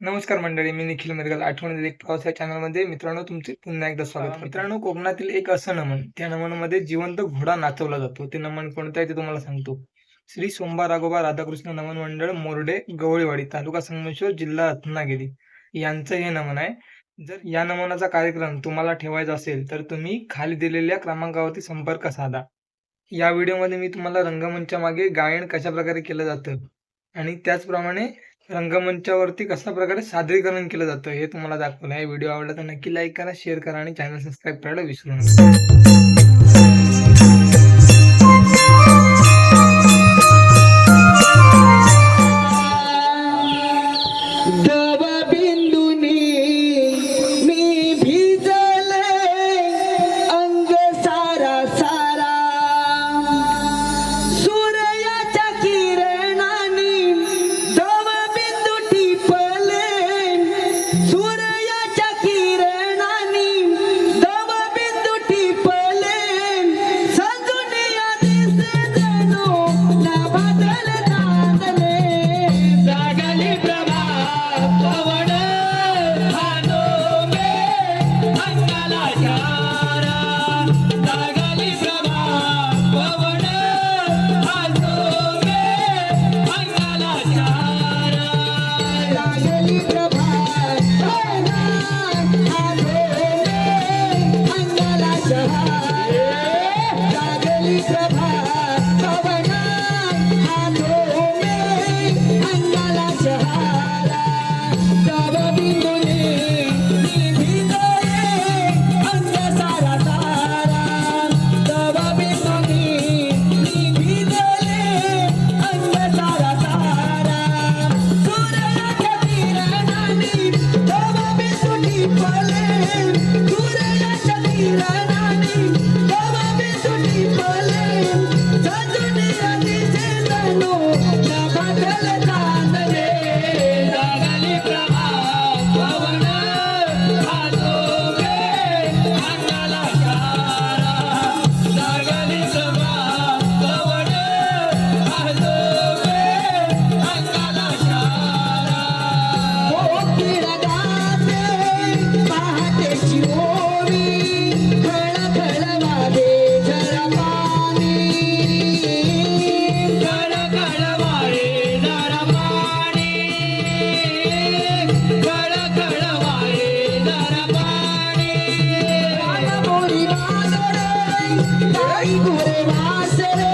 नमस्कार मंडळी मी निखिल मिरगल. आठवण एक प्रवास या चॅनलमध्ये मित्रांनो तुमचे पुन्हा एकदा स्वागत मित्रांनो कोकणातील एक असं नमन त्या नमनमध्ये जिवंत घोडा नाचवला जातो. ते नमन कोणतं आहे ते तुम्हाला सांगतो. श्री सोमवार राघोबा राधाकृष्ण नमन मंडळ मोर्डे गवळीवाडी तालुका संगमेश्वर जिल्हा रत्नागिरी यांचं हे नमन आहे. जर या नमनाचा कार्यक्रम तुम्हाला ठेवायचा असेल तर तुम्ही खाली दिलेल्या क्रमांकावरती संपर्क साधा. या व्हिडिओमध्ये मी तुम्हाला रंगमंचा मागे गायन कशा प्रकारे केलं जातं आणि त्याचप्रमाणे रंगमंचावरती कशा प्रकारे सादरीकरण केलं जातं हे तुम्हाला दाखवलं आहे. व्हिडिओ आवडला तर नक्की लाईक करा शेअर करा आणि चॅनल सबस्क्राईब करायला विसरू नका. दवा Yeah. ஐந்து வாசலே